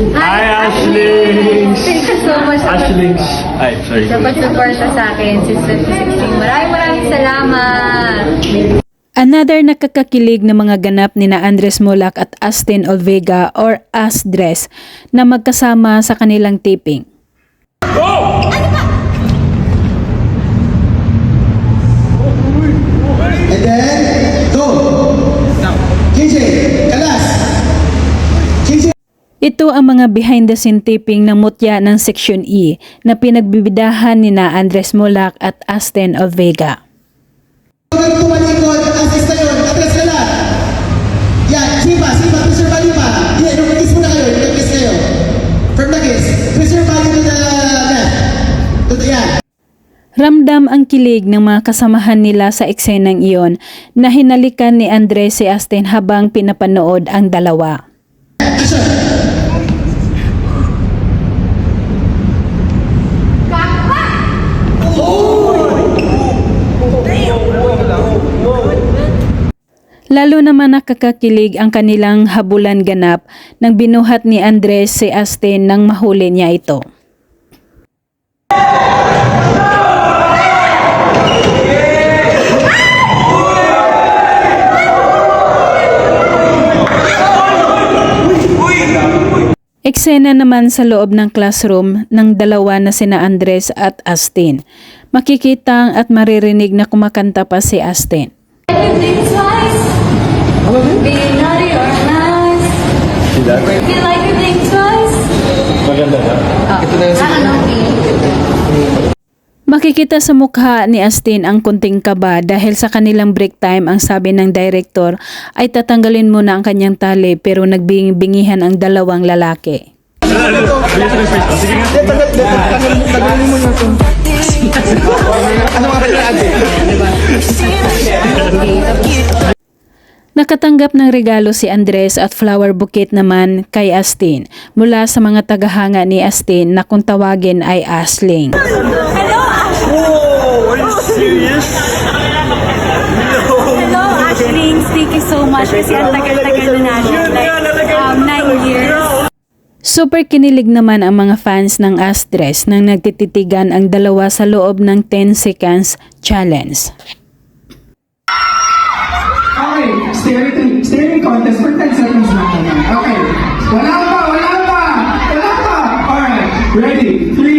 Hi, Ashley! Thank you so much sa Ashley! Ay, sorry. sa pagsuporta sa akin since 2016. Maraming maraming salamat! Another nakakakilig na mga ganap ni na Andres Mulak at Astin Olvega or Asdres na magkasama sa kanilang taping. And Ito ang mga behind the scene taping ng mutya ng Section E na pinagbibidahan ni na Andres Mulak at Astin Olvega. Huwag tumalikod, assist na yun, ka. Yan, sipa, sipa, preserve value pa. Yan, nag-kiss muna kayo, nag-kiss kayo. From the kiss, value to the left. Yan. Ramdam ang kilig ng mga kasamahan nila sa eksenang iyon na hinalikan ni Andres si Astin habang pinapanood ang dalawa. Action. Lalo naman nakakakilig ang kanilang habulan ganap nang binuhat ni Andres si Astin nang mahuli niya ito. Eksena naman sa loob ng classroom ng dalawa na sina Andres at Astin. Makikita at maririnig na kumakanta pa si Astin. Makikita sa mukha ni Astin ang kunting kaba dahil sa kanilang break time ang sabi ng director ay tatanggalin muna ang kanyang tali pero nagbingi-bingihan ang dalawang lalaki. Nakatanggap ng regalo si Andres at flower bouquet naman kay Astin mula sa mga tagahanga ni Astin na kung tawagin ay Asling. Hello, Ashlings. Thank you so much kasi ang tagal-tagal na natin. Like, um, nine years. Super kinilig naman ang mga fans ng Astres nang nagtititigan ang dalawa sa loob ng 10 seconds challenge. Okay, staring, staring contest for 10 seconds lang naman. Okay, wala pa, wala pa, wala pa. Alright, ready, three.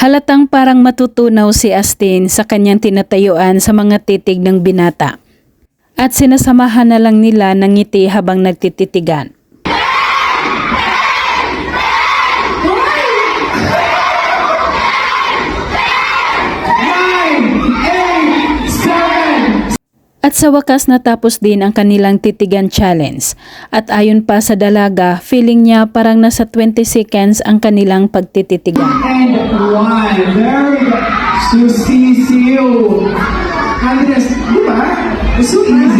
Halatang parang matutunaw si Astin sa kanyang tinatayuan sa mga titig ng binata. At sinasamahan na lang nila ng ngiti habang nagtititigan. At sa wakas natapos din ang kanilang titigan challenge. At ayon pa sa dalaga, feeling niya parang nasa 20 seconds ang kanilang pagtititigan. and one. Very good. Susisiu. Andres, di ba? So easy.